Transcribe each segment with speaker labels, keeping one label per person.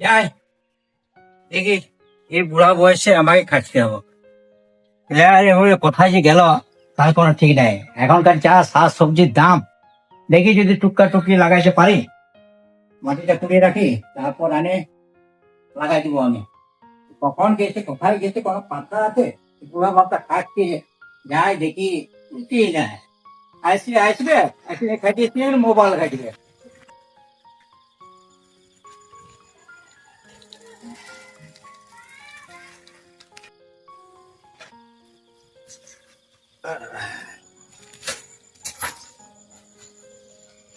Speaker 1: যাই। দেখি, এই বুড়া বয়সে আমাকে খাটতে হবে। আরে কোথায় যে গেল, তার কোনো ঠিক নাই। এখনকার যা শাক সবজির দাম, দেখি যদি টুকটা টুকি লাগাইতে পারি। মাটিটা কুড়িয়ে রাখি, তারপর আনে, লাগাই দিব আমি। কখন গেছে, কোথায় গেছে, কোনো পাত্তা আছে? বুড়া বাপটা খাটছে। যাই দেখি উঠি না আসবে আসবে আসলে খাটিয়েছি মোবাইল খাটিয়ে।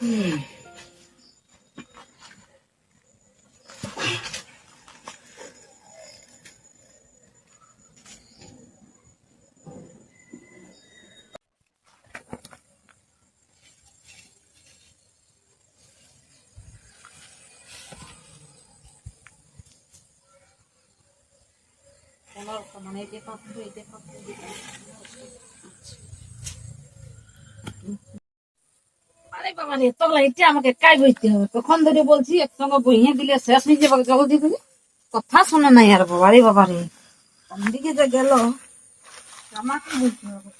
Speaker 2: 嗯。আমাকে কাই বইতে হবে? কখন ধরে বলছি একসঙ্গে বইয়ে দিলে শেষ হয়ে জলদি কথা শোনে নাই আর বাবা রে বাবা রে। দিকে যে গেল, আমাকে বলতে হবে।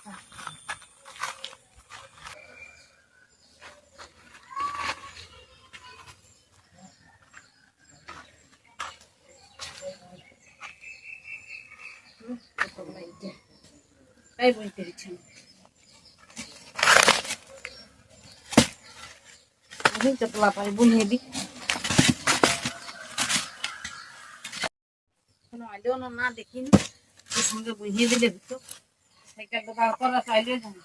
Speaker 2: কাজ বইতে দিচ্ছে না। আমি চপলা পারি বুনিয়ে দি কোনো আইলেও না না দেখিনি তোর সঙ্গে বুঝিয়ে দিলে দিত সাইকেলটা দাঁড় করা চাইলে জানি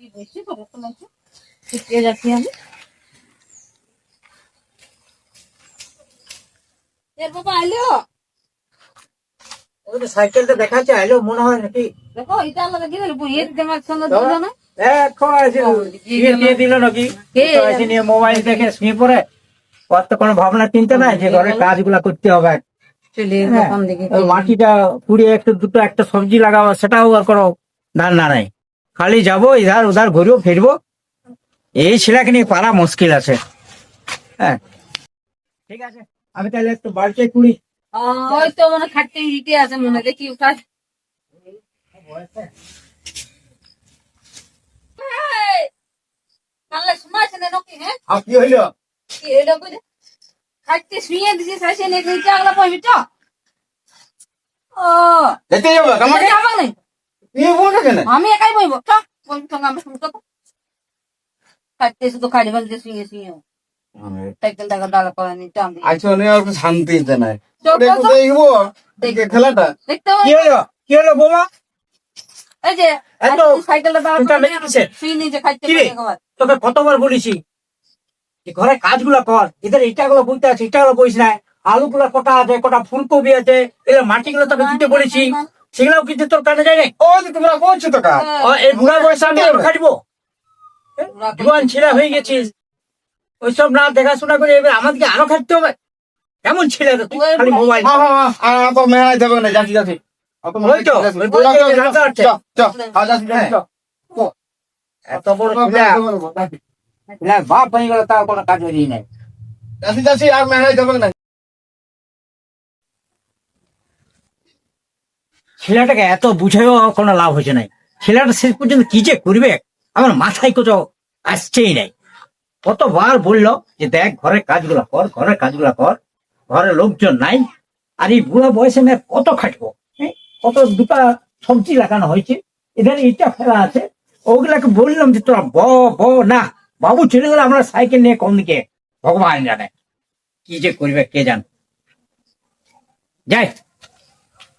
Speaker 2: কি বসছি তো রকম আছে শিখিয়ে যাচ্ছি আমি এর বাবা আইলো
Speaker 1: ওই তো সাইকেলটা মনে হয় নাকি
Speaker 2: দেখো এটা আলাদা কি বুঝিয়ে দিতে আমার সঙ্গে দিল না?
Speaker 1: এখন আছে দিয়ে দিল নাকি? নিয়ে মোবাইল দেখে শুয়ে পড়ে। ওর তো কোনো ভাবনা চিন্তা নাই যে ঘরের কাজগুলা করতে হবে। হ্যাঁ, মাটিটা কুড়িয়ে একটু দুটো একটা সবজি লাগাবো সেটাও আর কোনো ধারণা নাই। খালি যাব ইধার উধার ঘুরবো ফিরবো। এই ছেলেকে নিয়ে পারা মুশকিল আছে। হ্যাঁ। ঠিক আছে আমি তাহলে একটু বাড়িতে কুড়ি
Speaker 2: ওই তো মনে খাটতে ইটে আছে মনে দেখি উঠা না নাকি, হ্যাঁ?
Speaker 1: কি হইল
Speaker 2: কি কইলে? খাটতে আগলা তো? ও,
Speaker 1: যেতে যাব
Speaker 2: এটা যাবা নাই।
Speaker 1: তুমি বলছো কেন
Speaker 2: আমি একাই বইব চ বইবি সঙ্গে আমার সঙ্গে তো। খাটতে শুধু খালি ফেলতে শুয়ে শুয়ে সাইকেল টাকা দাঁড়া করে নি টান দিয়ে।
Speaker 3: আর শান্তি নাই। দেখব খেলাটা।
Speaker 1: কি হলো? কি হলো বোমা?
Speaker 2: এই যে সাইকেলটা
Speaker 1: নেই। তোকে কতবার বলেছি? ঘরে কাজগুলো কর। এদের ইটাগুলো বুনতে আছে ইটাগুলো না। আলুগুলো কটা আছে কটা ফুলকপি আছে এগুলো মাটিগুলো তোকে দিতে বলেছি। সেগুলোও কিন্তু তোর কাজে যায় না
Speaker 3: ও তোমরা করছ তো কাজ।
Speaker 1: ও, এই বুড়া বয়সে আমি খাটবো জোয়ান ছেলে হয়ে গেছিস। ওইসব না দেখাশোনা করে এবার আমাদেরকে আরও খাটতে হবে। এমন ছেলে খালি মোবাইল
Speaker 3: মেয়ে যাবে না যাচ্ছি যাচ্ছি।
Speaker 1: এত বড় ছেলে। ছেলে বাপ হয়ে গেল তার কোনো কাজ হয়নি নাই।
Speaker 3: যাচ্ছি যাচ্ছি আর মেয়ে যাবে না।
Speaker 1: ছেলেটাকে এত বুঝেও কোনো লাভ হয়েছে নাই। ছেলেটা শেষ পর্যন্ত কি যে করবে আমার মাথায় কোথাও আসছেই নাই। কতবার বলল যে দেখ ঘরের কাজগুলো কর ঘরের কাজগুলো কর। ঘরে লোকজন নাই। আর এই বুড়া বয়সে মেয়ে কত খাটবো হ্যাঁ? কত দুটা সবজি লাগানো হয়েছে। এদের ইটা ফেলা আছে। ওগুলাকে বললাম যে তোরা ব ব না। বাবু চলে গেলে আমরা সাইকেল নিয়ে কোন দিকে? ভগবান জানে। কি যে করবে কে জান? যাই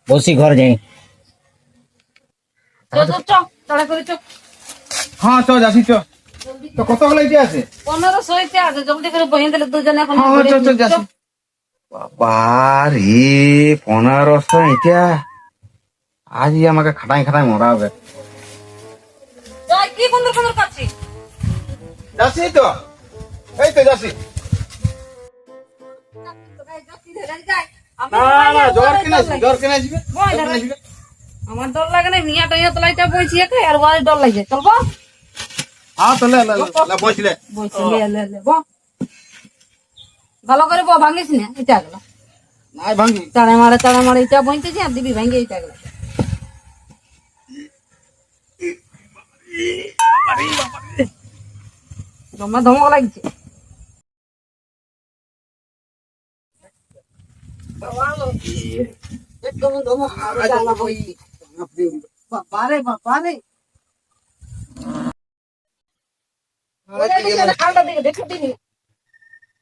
Speaker 1: বসি ঘর যাই।
Speaker 3: হ্যাঁ চ যাচ্ছি চ তো কতগুলো ইটে আছে?
Speaker 2: পনেরো শোতে আছে জলদি করে বহিয়ে দিলে দুজনে এখন
Speaker 3: হ্যাঁ চ চ যাচ্ছি বাবা রে পনেরোশো এটা আজই আমাকে খাটাই খাটাই মরা হবে।
Speaker 2: কি
Speaker 3: যাচ্ছি তো। এই তো যাচ্ছি।
Speaker 2: আমার ডর লাগে। না,
Speaker 3: কিনে আসবে
Speaker 2: আমার ডর লাগে মিয়া টইয়া তোলাইতে বইছি একা আর ওয়াই ডর লাগে চলবো
Speaker 3: হ্যাঁ তো লে লে
Speaker 2: ভালো করে বো ভাঙিস না এটা গেল
Speaker 3: নাই ভাঙি
Speaker 2: তাড়ে মারে তাড়ে মারে এটা বইতে আর দিবি ভাঙি এটা গেল তোমার ধমক লাগছে বাপারে বাপারে দেখে
Speaker 3: দিনি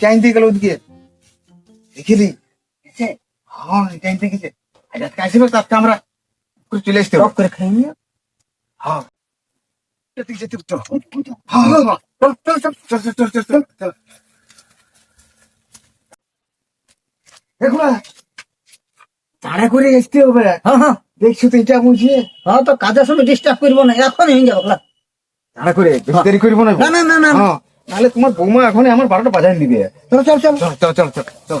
Speaker 3: ট্যাং দিয়ে গেল ওদিকে দেখিনি হ্যাঁ ট্যাং দিয়ে গেছে আজকে আসবে তাতে আমরা করে চলে আসতে
Speaker 1: করে খাই
Speaker 3: হ্যাঁ যেতে চল হ্যাঁ হ্যাঁ চল চল চল চল চল চল চল তাড়া করে আসতে হবে
Speaker 1: হ্যাঁ হ্যাঁ
Speaker 3: দেখছ তো এটা বুঝিয়ে
Speaker 1: হ্যাঁ তো কাজের সময় ডিস্টার্ব করব না এখন হয়ে যাব
Speaker 3: তাড়া করে দেরি করব না
Speaker 1: না না না
Speaker 3: নাহলে তোমার বৌমা এখন আমার বারোটা বাজার দিবে
Speaker 1: চলো চল চল
Speaker 3: চল চল চল চল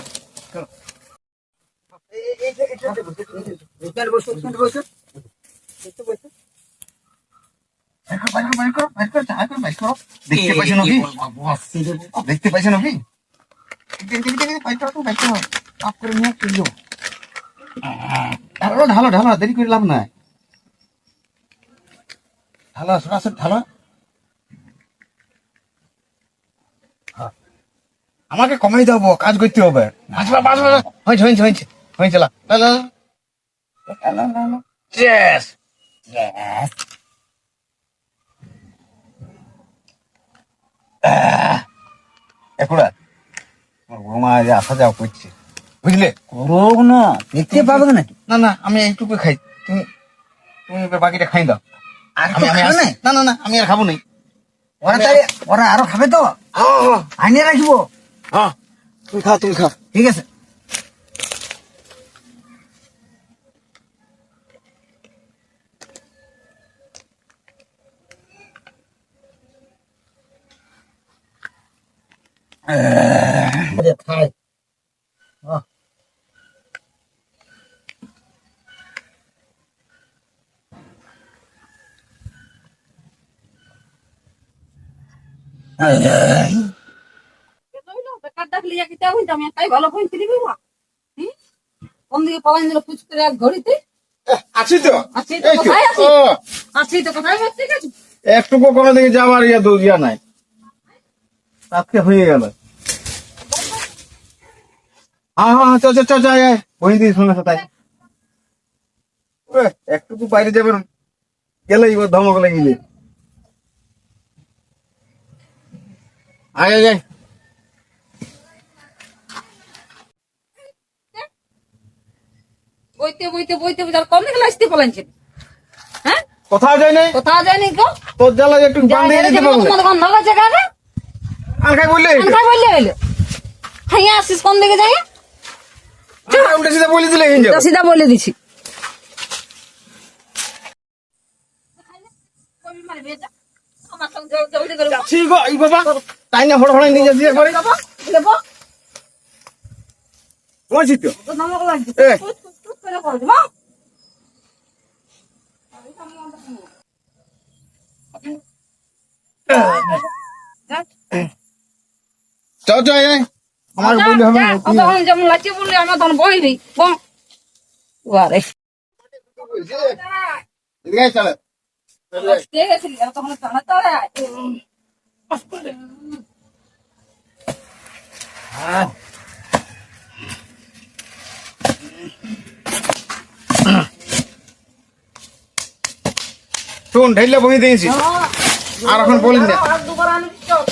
Speaker 3: দেখতে পাইছেন আপনি ঢালো ঢালো ঢালো, দেরি করে লাভ নাই। ঢালো ঢালো। হ্যাঁ। আমাকে কমাই দেবো কাজ করতে হবে। বাঁচবা বাঁচবা হয়েছে হয়েছে হয়েছে হয়েছে, লা আমার আসা যাওয়া করছে। বুঝলে?
Speaker 1: করুক না দেখতে পাবে নাকি
Speaker 3: না? না আমি এইটুকু খাই। তুমি তুমি বাকিটা খাই দাও। আমি আমি না না না আমি আর খাব নাই।
Speaker 1: ওরা তাহলে ওরা আরও খাবে তো? আনিয়ে রাখব।
Speaker 3: হ্যাঁ তুমি খাও তুমি খাও।
Speaker 1: ঠিক আছে। খাই
Speaker 2: বেকার ডাকলি এক ইটা হইতো, আমি একাই ভালো পয়েন্ট দিবি বা। হুম? কোন দিকে পালাইন দিল পুচ করে এক ঘড়িতে
Speaker 3: আছি তো
Speaker 2: আছি তো
Speaker 3: এই তো।
Speaker 2: কোথায় আছি
Speaker 3: ও,
Speaker 2: আছি তো কোথায় বসতে গেছি
Speaker 3: একটুকু কোনো দিকে যাওয়ার ইয়া ইয়া নাই। আজকে হয়ে গেল। হ্যাঁ হ্যাঁ চল চল চল যাই বই সাথে আয়। ওই, একটুকু বাইরে যাবেন গেলে এবার ধমক লাগিয়ে আগে আগে।
Speaker 2: বইতে বইতে বইতে বুঝার কম গেলে আসতে পালাইছেন? হ্যাঁ?
Speaker 3: কোথাও যায় নাই?
Speaker 2: কোথাও যায় নাই গো
Speaker 3: তোর জালা একটু বান্ধে
Speaker 2: দিতে
Speaker 3: বলো
Speaker 2: তোমার গন্ধ গেছে গাবে
Speaker 3: আর কাই বললে?
Speaker 2: আর কাই বললে হইল হ্যাঁ আসিস কোন দিকে যাই?
Speaker 3: আমরা সিধা বলে দিলে হিঞ্জা
Speaker 2: সিধা বলে দিছি।
Speaker 3: কবি মারবে এটা যাচ্ছি এই বাবা তাই না হড় হড়াই নিয়ে যাচ্ছি একবারে জিত আমার বন্ধু
Speaker 2: যেমন লাগছে বললে আমার তখন বই
Speaker 3: নি বারে চলে শুন ঢেলে বমি দিয়েছি। আর এখন বলিস না।
Speaker 2: চল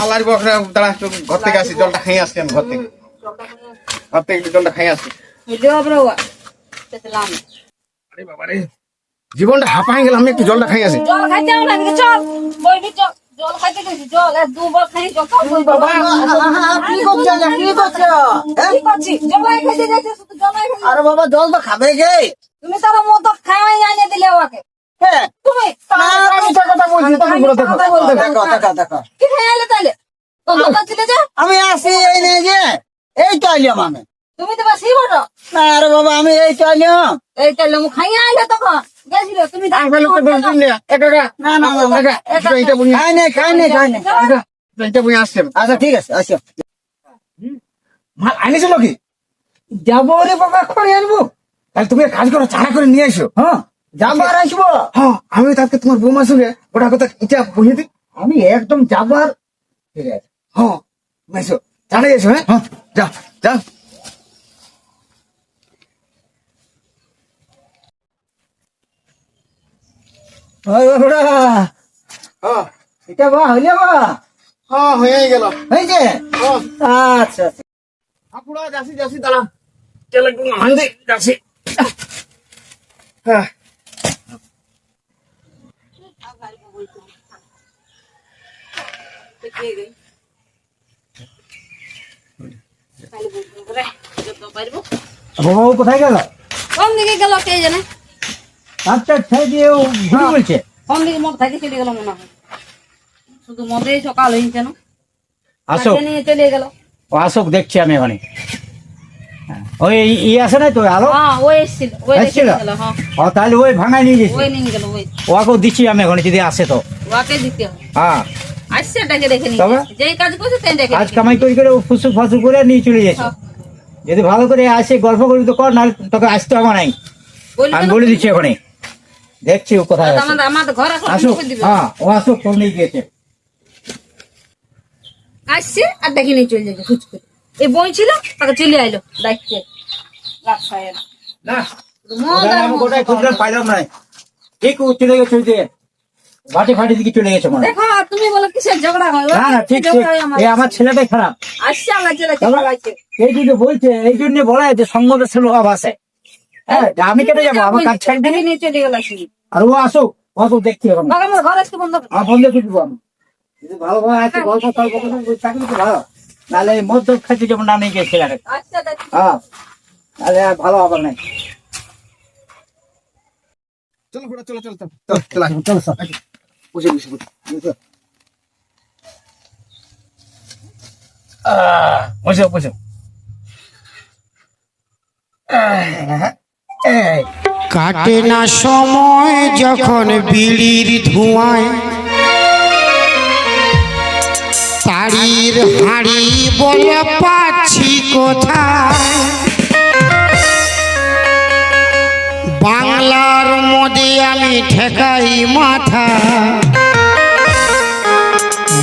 Speaker 3: আল্লাহর বকরা দাঁড়া ঘর থেকে আসি জলটা খাই আসছি আমি ঘর থেকে। ঘর থেকে জলটা খাই আসছি আরে বাবা রে জীবনটা হাঁপাই গেলাম আমি একটু জলটা খাই আসি।
Speaker 2: জল খাইতে আমরা এদিকে চল। বইবি চল। জল খাইতে গেছি জল আর দুবার খাই জল বাবা
Speaker 4: কি করছ কি করছ হ্যাঁ?
Speaker 2: কি করছি জল খাইতে যাইতে শুধু জল খাইতে
Speaker 4: আরে বাবা জল তো খাবে গে
Speaker 2: তুমি তার মত খাওয়াই আনিয়ে দিলে ওকে
Speaker 4: হ্যাঁ।
Speaker 2: তুমি
Speaker 3: আমি কথা বলছি তুমি বলতে
Speaker 2: কথা বলতে
Speaker 4: দেখো দেখো দেখো।
Speaker 2: কি খাই আলে তাইলে? তোর কথা ছিল যে?
Speaker 4: আমি আসি এই নে যে এই তো আইলাম আমি।
Speaker 2: তুমি তো বাসি বড়
Speaker 4: না আরে বাবা আমি এই তো আইলাম
Speaker 2: এই তাইলে মু খাই আইলে তখন। গেছিল তুমি
Speaker 3: আমি লোক তো বলছি না। একা একা
Speaker 4: না না না, না
Speaker 3: একা এইটা বুঝি
Speaker 4: খাই নাই খাই নাই খাই নাই
Speaker 3: এইটা বুঝি আসছে।
Speaker 4: আচ্ছা ঠিক আছে আসো
Speaker 3: মাল আনিছিল কি
Speaker 4: যাব রে বাবা করে আনব।
Speaker 3: তাহলে তুমি কাজ করো চাড়া করে নিয়ে এসো
Speaker 4: হ্যাঁ যাব আর আসব।
Speaker 3: হ্যাঁ আমি তাকে তোমার বৌমার সঙ্গে ওটা কথা এটা বুঝিয়ে দিই।
Speaker 4: আমি একদম যাব আর ঠিক আছে।
Speaker 3: হ্যাঁ এসো। এসো হ্যাঁ? হ্যাঁ। যা যা
Speaker 4: ওই বাবা
Speaker 3: হ্যাঁ
Speaker 4: এটা বা হইলে বা।
Speaker 3: হ্যাঁ হয়ে গেল।
Speaker 4: হয়েছে?
Speaker 3: হ্যাঁ।
Speaker 4: আচ্ছা আচ্ছা।
Speaker 3: আপুরা যাসি যাসি দাঁড়া। চল একটু হান্দি যাসি। হ্যাঁ।
Speaker 1: কোথায় গেল?
Speaker 2: কোন দিকে গেল কে জানে?
Speaker 1: ছেড়ে দিয়ে ও ঘুরে বলছে।
Speaker 2: কোন দিকে মদ চলে গেল মনে হয়। শুধু মদে সকাল হয়েছে না
Speaker 1: আসো
Speaker 2: নিয়ে চলে গেল।
Speaker 1: ও আসুক দেখছি আমি ওখানে হ্যাঁ। ওই ই আছে না তো আলো?
Speaker 2: হ্যাঁ ওই এসছিল ওই দেখে
Speaker 1: এসছিল?
Speaker 2: গেল হ্যাঁ
Speaker 1: ও তাহলে ওই নিয়ে গেছি।
Speaker 2: ওই নিয়ে গেল ওই।
Speaker 1: ওকেও দিচ্ছি আমি এখন যদি আসে তো।
Speaker 2: ওকে দিতে হবে।
Speaker 1: হ্যাঁ।
Speaker 2: আসছে ডেকে দেখে নিয়ে যেই কাজ করছে তাই দেখে
Speaker 1: কাজ কামাই করে করে ও ফুসুক করে নিয়ে চলে গেছে।
Speaker 2: হ্যাঁ।
Speaker 1: যদি ভালো করে আসে গল্প করি তো কর নাহলে তোকে আসতে হবে নাই আমি বলে দিচ্ছি ওখানে দেখছি ও কোথায় আসুক। হ্যাঁ ও আসুক ফোন নিয়ে গিয়েছে।
Speaker 2: আসছে আর ডেকে নিয়ে চলে যাবে হুচ করে। এই বই ছিল তাকে চলে আইলো। দেখতে আমার
Speaker 1: এই ছেলেটাই খারাপ।
Speaker 2: আসছে আমার ছেলে
Speaker 1: এই জন্য বলছে এই জন্য বলা যে সঙ্গদোষের অভাব আছে। হ্যাঁ আমি কেটে যাব আমার কাজ ছেড়ে দিবি?
Speaker 2: নিয়ে চলে গেল
Speaker 1: আর ও আসুক ও তো দেখছি এখন।
Speaker 2: ঘর আসতে বন্ধ
Speaker 1: আমার বন্ধ দিবো আমি যদি ভালো আছে গল্প টল্প চাকরি তো ভালো নাহলে এই মধ্য খাইতে যেমন না নিয়ে গেছে
Speaker 2: আচ্ছা
Speaker 1: হ্যাঁ। তাহলে আর ভালো হবে না।
Speaker 3: চলো ঘোড়া চলো চলো চলো। চলো চলো আসো।
Speaker 1: স্যার
Speaker 3: বসে বসে বসে। বসে। বসে বসে।
Speaker 1: এই
Speaker 5: কাটে না সময় যখন বিড়ির ধোঁয়ায়। তারির হাড়ি বলে পাচ্ছি কোথায়? বাংলার মধ্যে আমি ঠেকাই মাথা।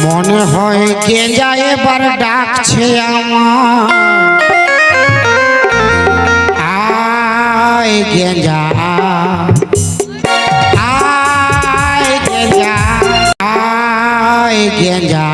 Speaker 5: মনে হয় গেঞ্জা এবার ডাকছে আমার। আয় গেঞ্জা আয় গেঞ্জা আয় গেঞ্জা